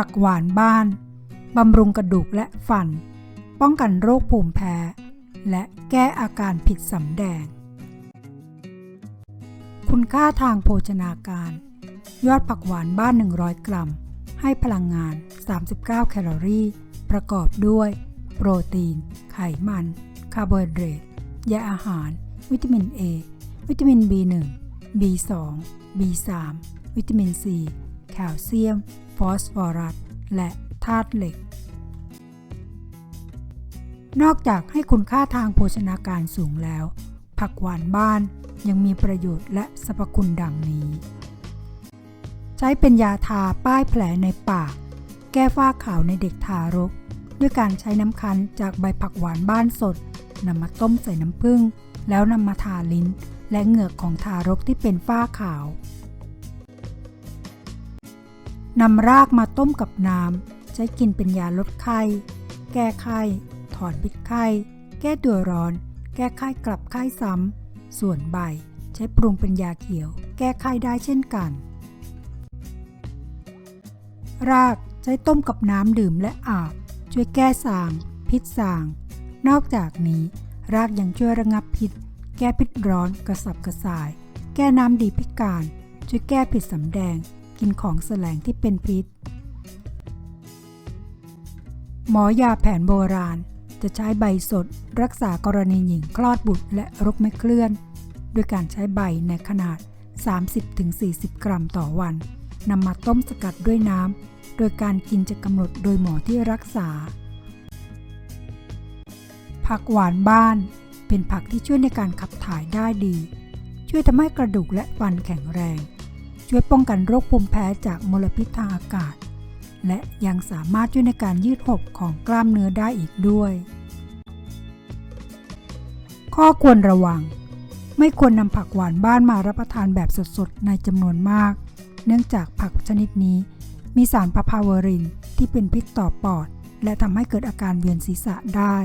ผักหวานบ้าน บำรุงกระดูกและฟัน ป้องกันโรคภูมิแพ้ และแก้อาการผิดสำแดง คุณค่าทางโภชนาการ ยอดผักหวานบ้าน 100 กรัม ให้พลังงาน 39 แคลอรี่ ประกอบด้วย โปรตีน ไขมัน คาร์โบไฮเดรตใยอาหาร วิตามิน A วิตามิน B1 B2 B3 วิตามิน C แคลเซียม ฟอสฟอรัส และธาตุเหล็ก นอกจากให้คุณค่าทางโภชนาการสูงแล้ว ผักหวานบ้านยังมีประโยชน์และสรรพคุณดังนี้ ใช้เป็นยาทาป้ายแผลในปาก แก้ฝ้าขาวในเด็กทารก ด้วยการใช้น้ำคั้นจากใบผักหวานบ้านสดนำมาต้มใส่น้ำผึ้งแล้วนำมาทาลิ้น และเหงือกของทารกที่เป็นฝ้าขาว นำรากมาต้มกับน้ำใช้กินเป็นยาลดไข้ แก้ไข้ ถอนพิษไข้ แก้ตัวร้อน แก้ไข้กลับไข้ซ้ำ ส่วนใบใช้ปรุงเป็นยาเขียว แก้ไข้ได้เช่นกัน รากใช้ต้มกับน้ำดื่มและอาบ ช่วยแก้สาง พิษสาง นอกจากนี้ รากยังช่วยระงับพิษ แก้พิษร้อนกระสับกระส่าย แก้น้ำดีพิการ ช่วยแก้ผิดสำแดง กินของแสลงที่เป็นพิษ หมอยาแผนโบราณจะใช้ใบสดรักษากรณีหญิงคลอดบุตรและรกไม่เคลื่อน ด้วยการใช้ใบในขนาด 30-40 กรัมต่อวันนำมาต้มสกัดด้วยน้ำ โดยการกินจะกำหนดโดยหมอที่รักษา ผักหวานบ้าน เป็นผักที่ช่วยในการขับถ่ายได้ดี ช่วยทำให้กระดูกและฟันแข็งแรง ช่วยป้องกันโรคภูมิแพ้จากมลพิษทางอากาศ และยังสามารถช่วยในการยืดหดของกล้ามเนื้อได้อีกด้วย ข้อควรระวัง ไม่ควรนำผักหวานบ้านมารับประทานแบบสดๆ ในจำนวนมาก เนื่องจากผักชนิดนี้มีสารพาพาเวรินที่เป็นพิษต่อปอด และทำให้เกิดอาการเวียนศีรษะได้